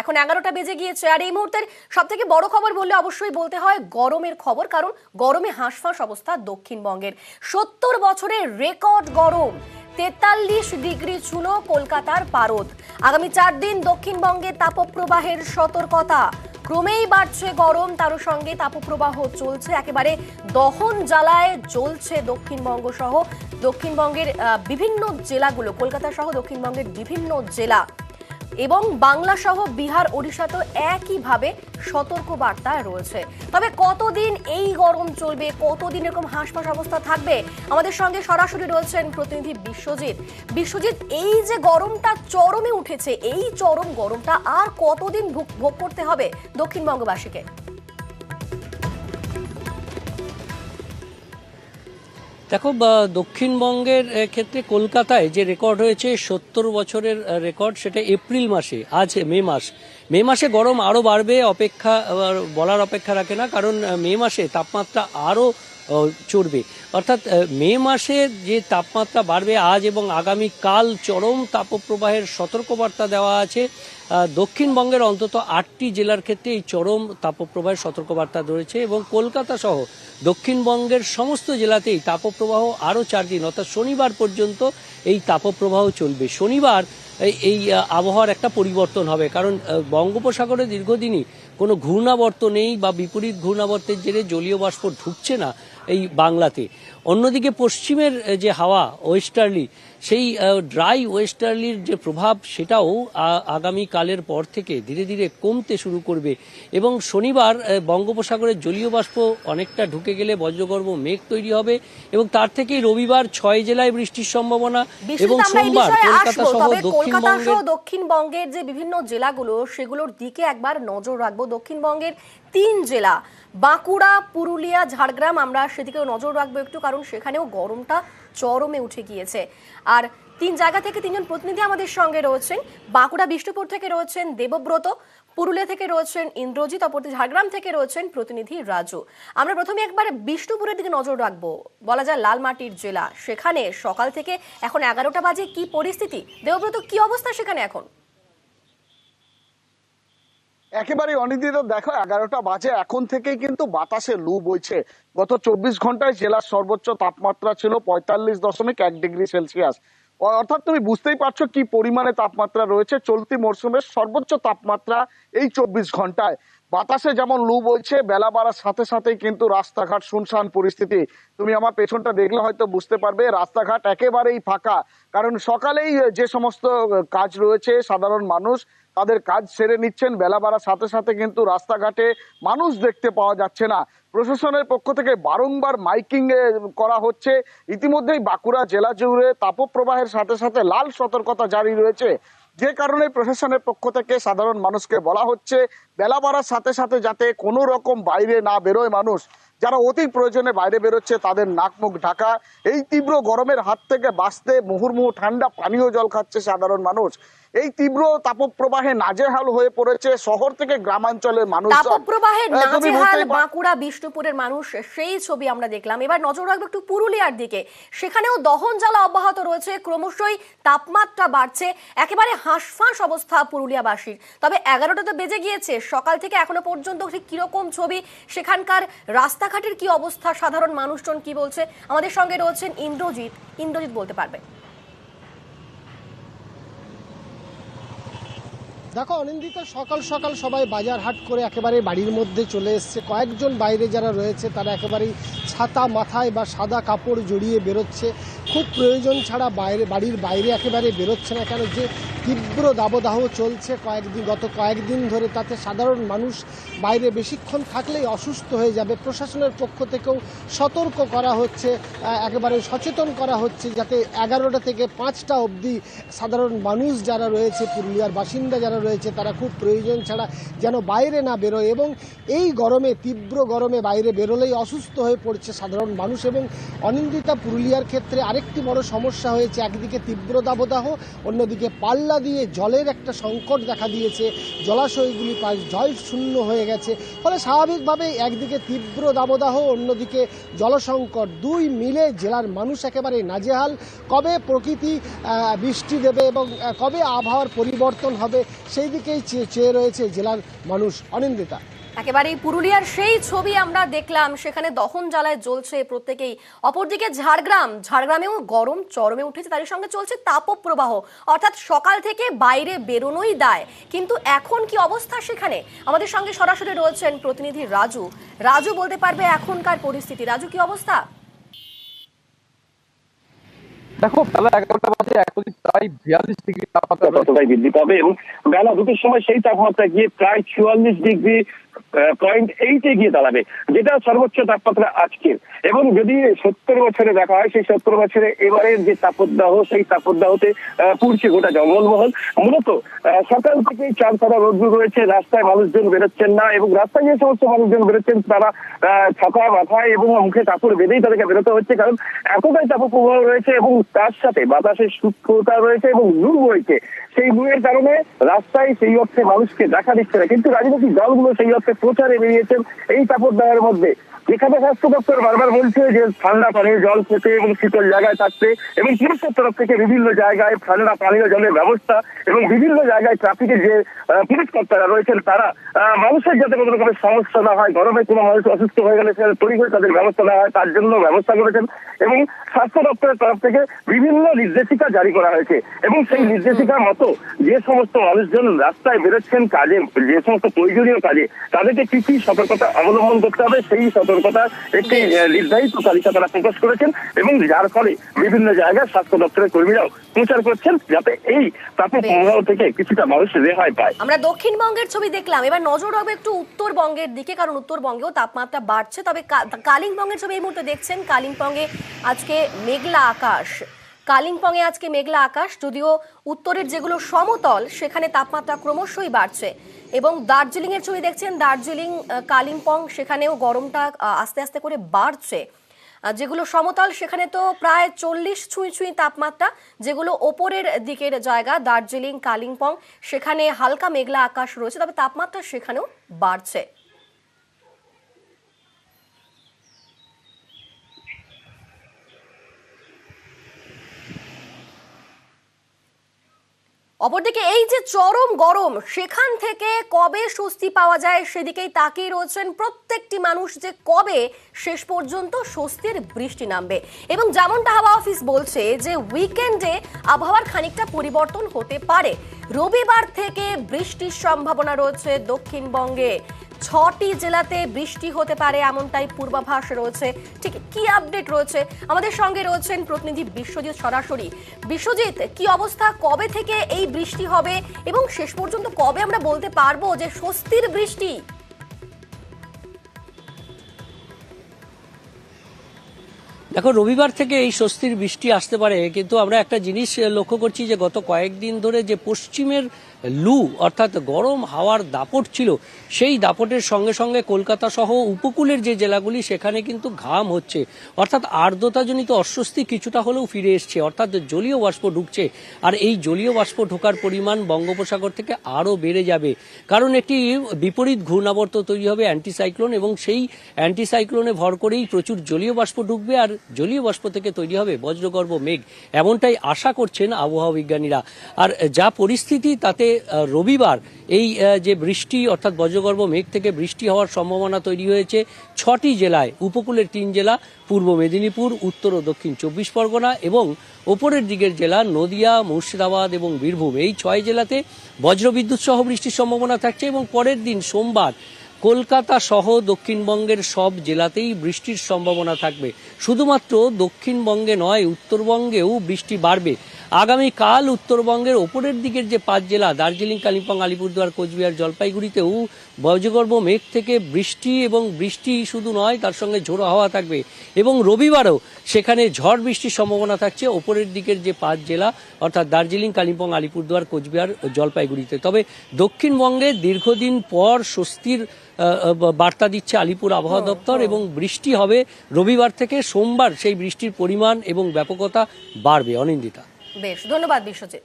এখন এগারোটা বেজে গিয়েছে আর এই মুহূর্তের সব থেকে বড় খবর বললে অবশ্যই বলতে হয় গরমের খবর, কারণ গরমে হাঁসফাঁস অবস্থা দক্ষিণবঙ্গের। সত্তর বছরের রেকর্ড গরম, তেতাল্লিশ ডিগ্রি ছুঁলো কলকাতার পারদ। আগামী চার দিন দক্ষিণবঙ্গে তাপপ্রবাহের সতর্কতা। ক্রমেই বাড়ছে গরম, তার সঙ্গে তাপপ্রবাহ চলছে, একেবারে দহন জ্বালায় জ্বলছে দক্ষিণবঙ্গ সহ দক্ষিণবঙ্গের বিভিন্ন জেলাগুলো, কলকাতা সহ দক্ষিণবঙ্গের বিভিন্ন জেলা। এবং বাংলা সহ বিহার ওড়িশাতেও একইভাবে সতর্ক বার্তা রয়েছে। তবে কতদিন এই গরম চলবে, কতদিন এরকম হাঁসফাঁস অবস্থা থাকবে? আমাদের সঙ্গে সরাসরি রয়েছেন প্রতিনিধি বিশ্বজিৎ। বিশ্বজিৎ, এই যে গরমটা চরমে উঠেছে, এই চরম গরমটা আর কতদিন ভোগ করতে হবে দক্ষিণবঙ্গবাসীকে? দেখো দক্ষিণবঙ্গের ক্ষেত্রে কলকাতায় যে রেকর্ড হয়েছে, সত্তর বছরের রেকর্ড, সেটা এপ্রিল মাসে, আজ মে মাস। মে মাসে গরম আরও বাড়বে, অপেক্ষা বলার অপেক্ষা রাখে না, কারণ মে মাসে তাপমাত্রা আরও চড়বে। অর্থাৎ মে মাসে যে তাপমাত্রা বাড়বে, আজ এবং আগামী কাল চরম তাপপ্রবাহের সতর্কবার্তা দেওয়া আছে। দক্ষিণবঙ্গের অন্তত আটটি জেলার ক্ষেত্রে এই চরম তাপপ্রবাহের সতর্কবার্তা রয়েছে এবং কলকাতা সহ দক্ষিণবঙ্গের সমস্ত জেলাতেই তাপপ্রবাহ আরও চার দিন, অর্থাৎ শনিবার পর্যন্ত এই তাপপ্রবাহ চলবে। শনিবার এই- আবহাওয়ার একটা পরিবর্তন হবে, কারণ বঙ্গোপসাগরে দীর্ঘদিনই কোনো ঘূর্ণাবর্ত নেই বা বিপরীত ঘূর্ণাবর্তের জেরে জলীয় বাষ্প ঢুকছে না। এই বাংলাতে। অন্যদিকে পশ্চিমের যে হাওয়া ওয়েস্টার্লি সেই ড্রাই ওয়েস্টার্লির যে প্রভাব সেটাও আ- আগামী কালের পর থেকে ধীরে ধীরে কমতে শুরু করবে। এবং শনিবার বঙ্গোপসাগরের জলীয় বাষ্প অনেকটা ঢুকে গেলে বজ্রগর্ভ মেঘ তৈরি হবে এবং তার থেকেই রবিবার ছয় জেলায় বৃষ্টির সম্ভাবনা এবং সোমবার কলকাতা সহ কলকাতা সহ দক্ষিণবঙ্গের দক্ষিণবঙ্গের যে বিভিন্ন জেলাগুলো সেগুলোর দিকে একবার নজর রাখব। দক্ষিণবঙ্গের তিন জেলা, বাঁকুড়া, পুরুলিয়া, ঝাড়গ্রাম, আমরা সেদিকেও নজর রাখব একটু, কারণ সেখানেও গরমটা চরমে উঠে গিয়েছে। আর তিন জায়গা থেকে তিনজন প্রতিনিধি আমাদের সঙ্গে রয়েছেন। বাঁকুড়া বিষ্ণুপুর থেকে রয়েছেন দেবব্রত, পুরুলিয়া থেকে রয়েছেন ইন্দ্রজিৎ অপরটি ঝাড়গ্রাম থেকে রয়েছেন প্রতিনিধি রাজু। আমরা প্রথমে একবার বিষ্ণুপুরের দিকে নজর রাখব। বলা যায় লালমাটির জেলা, সেখানে সকাল থেকে এখন এগারোটা বাজে, কি পরিস্থিতি? দেবব্রত, কি অবস্থা সেখানে এখন? একেবারে অনির্দিত দেখো, এগারোটা বাজে, এখন থেকেই কিন্তু বাতাসে লু বইছে। গত চব্বিশ ঘন্টায় জেলার সর্বোচ্চ তাপমাত্রা ছিল পঁয়তাল্লিশ দশমিক এক ডিগ্রি সেলসিয়াস। অর্থাৎ তুমি বুঝতেই পারছ কি পরিমাণে তাপমাত্রা রয়েছে চলতি মরশুমের সর্বোচ্চ তাপমাত্রা এই চব্বিশ ঘন্টায়। বাতাসে যেমন লু বইছে, বেলা বাড়ার সাথে সাথেই কিন্তু রাস্তাঘাট শুনশান পরিস্থিতি। তুমি আমার পেছনটা দেখলে হয়তো বুঝতে পারবে, রাস্তাঘাট একেবারেই ফাঁকা। কারণ সকালেই যে সমস্ত কাজ রয়েছে, সাধারণ মানুষ তাদের কাজ সেরে নিচ্ছেন, বেলা বাড়ার সাথে সাথে কিন্তু রাস্তাঘাটে মানুষ দেখতে পাওয়া যাচ্ছে না। প্রশাসনের পক্ষ থেকে বারংবার মাইকিং করা হচ্ছে। ইতিমধ্যেই বাঁকুড়া জেলা জুড়ে তাপপ্রবাহের সাথে সাথে লাল সতর্কতা জারি রয়েছে। যে কারণে প্রশাসনের পক্ষ থেকে সাধারণ মানুষকে বলা হচ্ছে, বেলা বাড়ার সাথে সাথে যাতে কোনো রকম বাইরে না বেরোয় মানুষ। যারা অতি প্রয়োজনে বাইরে বেরোচ্ছে তাদের নাক মুখ ঢাকা। এই তীব্র গরমের হাত থেকে বাঁচতে মুহুর্মুহু ঠান্ডা পানীয় জল খাচ্ছে সাধারণ মানুষ। এই তীব্র তাপপ্রবাহে নাজেহাল হয়ে পড়েছে শহর থেকে গ্রামাঞ্চলের মানুষ তাপপ্রবাহের নাজেহাল বাঁকুড়া বিষ্ণুপুরের মানুষ সেই ছবি আমরা দেখলাম। এবার নজর রাখব একটু পুরুলিয়ার দিকে। সেখানেও দহন জ্বালা অব্যাহত রয়েছে। ক্রমশই তাপমাত্রা বাড়ছে। একেবারে হাঁসফাঁস অবস্থা পুরুলিয়াবাসীর। তবে এগারোটা তো বেজে গিয়েছে। সকাল থেকে এখনও পর্যন্ত ঠিক কীরকম ছবি? সেখানকার রাস্তাঘাটের কি অবস্থা? সাধারণ মানুষজন কি বলছে? আমাদের সঙ্গে রয়েছেন ইন্দ্রজিৎ। ইন্দ্রজিৎ বলতে পারবে। দেখো, অনিন্দিতা, সকাল সকাল সবাই বাজার হাট করে একেবারে বাড়ির মধ্যে চলে এসছে। কয়েকজন বাইরে যারা রয়েছে, তারা একেবারেই ছাতা, মাথায় বা সাদা কাপড় জড়িয়ে বেরোচ্ছে। খুব প্রয়োজন ছাড়া বাইরে, বাড়ির বাইরে একেবারে বেরোচ্ছে না, কেন যে তীব্র দাবদাহ চলছে কয়েকদিন, গত কয়েকদিন ধরে তাতে সাধারণ মানুষ বাইরে বেশিক্ষণ থাকলেই অসুস্থ হয়ে যাবে। প্রশাসনের পক্ষ থেকেও সতর্ক করা হচ্ছে একেবারে সচেতন করা হচ্ছে যাতে এগারোটা থেকে পাঁচটা অবধি সাধারণ মানুষ যারা রয়েছে, পুরুলিয়ার বাসিন্দা যারা রয়েছে, তারা খুব প্রয়োজন ছাড়া যেন বাইরে না বেরোয় এবং এই গরমে, তীব্র গরমে বাইরে বেরোলেই অসুস্থ হয়ে পড়ছে সাধারণ মানুষ এবং অনিন্দিতা পুরুলিয়ার ক্ষেত্রে আরেকটি বড় সমস্যা হয়েছে। একদিকে তীব্র দাবদাহ, অন্যদিকে পাল্লা দিয়ে জলের একটা সংকট দেখা দিয়েছে। জলাশয়গুলি প্রায় জল শূন্য হয়ে গেছে। ফলে স্বাভাবিকভাবেই একদিকে তীব্র দাবদাহ, অন্যদিকে জলসংকট। দুই মিলে জেলার মানুষ একেবারে নাজেহাল। কবে প্রকৃতি বৃষ্টি দেবে এবং কবে আবহাওয়ার পরিবর্তন হবে, সেই দিকেই চেয়ে রয়েছে জেলার মানুষ। অনিন্দিতা। একেবারে পুরুলিয়ার সেই ছবি আমরা দেখলাম সেখানে দহন জ্বালায় জ্বলছে প্রত্যেকেই। অপরদিকে ঝাড়গ্রাম ঝাড়গ্রামেও গরম চরমে উঠেছে তারই সঙ্গে চলছে তাপপ্রবাহ। অর্থাৎ সকাল থেকে বাইরে বেরোনোই দায়। কিন্তু এখন কি অবস্থা সেখানে? আমাদের সঙ্গে সরাসরি রয়েছেন প্রতিনিধি রাজু। রাজু বলতে পারবে এখনকার পরিস্থিতি। রাজু কি অবস্থা? দেখো বেলা এগারোটা বাজে এখনই প্রায় বিয়াল্লিশ ডিগ্রি তাপমাত্রা বৃদ্ধি পাবে এবং বেলা দুটোর সময় সেই তাপমাত্রা গিয়ে প্রায় চুয়াল্লিশ ডিগ্রি পয়েন্ট এইটে গিয়ে দাঁড়াবে। যেটা সর্বোচ্চ তাপমাত্রা আজকের এবং যদি সত্তর বছরে দেখা হয়, সেই সত্তর বছরে এবারের যে তাপদাহ, সেই তাপদাহতে পুড়ছে গোটা জঙ্গলমহল। মূলত সকাল থেকেই চার রোদ্দুর রয়েছে। রাস্তায় মানুষজন বেরোচ্ছেন না এবং রাস্তায় যে সমস্ত মানুষজন বেরোচ্ছেন, তারা ছাতা, মাথায় এবং মুখে কাপড় বেঁধেই তাদেরকে বেরোতে হচ্ছে। কারণ এতটাই তাপ তাপপ্রবাহ রয়েছে এবং তার সাথে বাতাসের সূক্ষ্মতা রয়েছে এবং লু রয়েছে সেই লুয়ের কারণে রাস্তায় সেই অর্থে মানুষকে দেখা দিচ্ছে না। কিন্তু রাজনৈতিক দলগুলো সেই অর্থে প্রচারে বেরিয়েছেন এই তাপদাহের মধ্যে। যেখানে স্বাস্থ্য দপ্তর বারবার বলছে যে ঠান্ডা পানীয় জল খেতে এবং শীতল জায়গায় থাকতে এবং পুলিশের তরফ থেকে বিভিন্ন জায়গায় ঠান্ডা পানীয় জলের ব্যবস্থা এবং বিভিন্ন জায়গায় ট্রাফিকের যে পুলিশ কর্তারা রয়েছেন, তারা মানুষের যাতে কোনো রকমের সমস্যা না হয়, গরমে কোনো মানুষ অসুস্থ হয়ে গেলে সেটা তৈরি করে তাদের ব্যবস্থা না হয়, তার জন্য ব্যবস্থা করেছেন এবং স্বাস্থ্য দপ্তরের তরফ থেকে বিভিন্ন নির্দেশিকা জারি করা হয়েছে এবং সেই নির্দেশিকা মতো যে সমস্ত মানুষজন রাস্তায় বেরোচ্ছেন কাজে, যে সমস্ত প্রয়োজনীয় কাজে, তাদেরকে কি কি সতর্কতা অবলম্বন করতে হবে, সেই সতর্কতা একটি নির্ধারিত তালিকা তারা প্রকাশ করেছেন এবং যার ফলে বিভিন্ন জায়গায় স্বাস্থ্য দপ্তরের কর্মীরাও প্রচার করছেন যাতে এই বেশ। প্রভাব থেকে কিছুটা মানুষ রেহাই পায়। আমরা দক্ষিণবঙ্গের ছবি দেখলাম। এবার নজর রাখব একটু উত্তরবঙ্গের দিকে কারণ উত্তরবঙ্গেও তাপমাত্রা বাড়ছে। তবে কালিম্পংয়ের ছবি এই মুহূর্তে দেখছেন। কালিম্পংয়ে আজকে মেঘলা আকাশ। কালিম্পংয়ে আজকে মেঘলা আকাশ যদিও উত্তরের যেগুলো সমতল সেখানে তাপমাত্রা ক্রমশই বাড়ছে। এবং দার্জিলিং এর ছবি দেখছেন দার্জিলিং কালিম্পং, সেখানেও গরমটা আস্তে আস্তে করে বাড়ছে। যেগুলো সমতল, সেখানে তো প্রায় চল্লিশ ছুঁই ছুঁই তাপমাত্রা, যেগুলো ওপরের দিকের জায়গা, দার্জিলিং, কালিম্পং, সেখানে হালকা মেঘলা আকাশ রয়েছে, তবে তাপমাত্রা সেখানেও বাড়ছে। অপরদিকে এই যে চরম গরম, সেখান থেকে কবে স্বস্তি পাওয়া যায় সেদিকেই তাকিয়ে রয়েছেন প্রত্যেকটি মানুষ যে কবে শেষ পর্যন্ত স্বস্তির বৃষ্টি নামবে। এবং যেমনটা হাওয়া অফিস বলছে যে উইকেন্ডে আবহাওয়ার খানিকটা পরিবর্তন হতে পারে। রবিবার থেকে বৃষ্টির সম্ভাবনা রয়েছে দক্ষিণবঙ্গে। ছটি জেলাতে বৃষ্টি হতে পারে, এমনটাই পূর্বাভাস রয়েছে। ঠিক কি আপডেট রয়েছে? আমাদের সঙ্গে রয়েছেন প্রতিনিধি বিশ্বজিৎ সরাসরি। বিশ্বজিৎ, কি অবস্থা? কবে থেকে এই বৃষ্টি হবে? এবং শেষ পর্যন্ত কবে আমরা বলতে পারব যে স্বস্তির বৃষ্টি? দেখো রবিবার থেকে এই স্বস্তির বৃষ্টি আসতে পারে, কিন্তু আমরা একটা জিনিস লক্ষ্য করছি যে গত কয়েকদিন ধরে যে পশ্চিমের লু, অর্থাৎ গরম হাওয়ার দাপট ছিল, সেই দাপটের সঙ্গে সঙ্গে কলকাতা সহ উপকূলের যে জেলাগুলি, সেখানে কিন্তু ঘাম হচ্ছে। অর্থাৎ আর্দ্রতাজনিত অস্বস্তি কিছুটা হলেও ফিরে এসছে, অর্থাৎ জলীয় বাষ্প ঢুকছে, আর এই জলীয় বাষ্প ঢোকার পরিমাণ বঙ্গোপসাগর থেকে আরও বেড়ে যাবে। কারণ একটি বিপরীত ঘূর্ণাবর্ত তৈরি হবে অ্যান্টিসাইক্লোন, এবং সেই অ্যান্টিসাইক্লোনে ভর করেই প্রচুর জলীয় বাষ্প ঢুকবে, আর জলীয় বাষ্প থেকে তৈরি হবে বজ্রগর্ভ মেঘ। এমনটাই আশা করছেন আবহাওয়া বিজ্ঞানীরা। আর যা পরিস্থিতি তাতে রবিবার এই যে বৃষ্টি, অর্থাৎ বজ্রগর্ভ মেঘ থেকে বৃষ্টি হওয়ার সম্ভাবনা তৈরি হয়েছে ছটি জেলায়। উপকূলের তিন জেলা, পূর্ব মেদিনীপুর, উত্তর ও দক্ষিণ চব্বিশ পরগনা এবং ওপরের দিকের জেলা নদিয়া, মুর্শিদাবাদ এবং বীরভূম। এই ছয় জেলাতে বজ্রবিদ্যুৎ সহ বৃষ্টির সম্ভাবনা থাকছে এবং পরের দিন সোমবার কলকাতা সহ দক্ষিণবঙ্গের সব জেলাতেই বৃষ্টির সম্ভাবনা থাকবে। শুধুমাত্র দক্ষিণবঙ্গে নয় উত্তরবঙ্গেও বৃষ্টি বাড়বে। আগামীকাল উত্তরবঙ্গের ওপরের দিকের যে পাঁচ জেলা দার্জিলিং কালিম্পং আলিপুরদুয়ার কোচবিহার জলপাইগুড়িতেও বজ্রগর্ভ মেঘ থেকে বৃষ্টি এবং বৃষ্টি শুধু নয় তার সঙ্গে ঝোড়ো হাওয়া থাকবে। এবং রবিবারও সেখানে ঝড় বৃষ্টির সম্ভাবনা থাকছে ওপরের দিকের যে পাঁচ জেলা অর্থাৎ দার্জিলিং কালিম্পং আলিপুরদুয়ার কোচবিহার জলপাইগুড়িতে। তবে দক্ষিণবঙ্গে দীর্ঘদিন পর স্বস্তির বার্তা দিচ্ছে আলিপুর আবহাওয়া দপ্তর এবং বৃষ্টি হবে রবিবার থেকে। সোমবার সেই বৃষ্টির পরিমাণ এবং ব্যাপকতা বাড়বে। অনিন্দিতা। বেশ ধন্যবাদ বিশ্বজিৎ।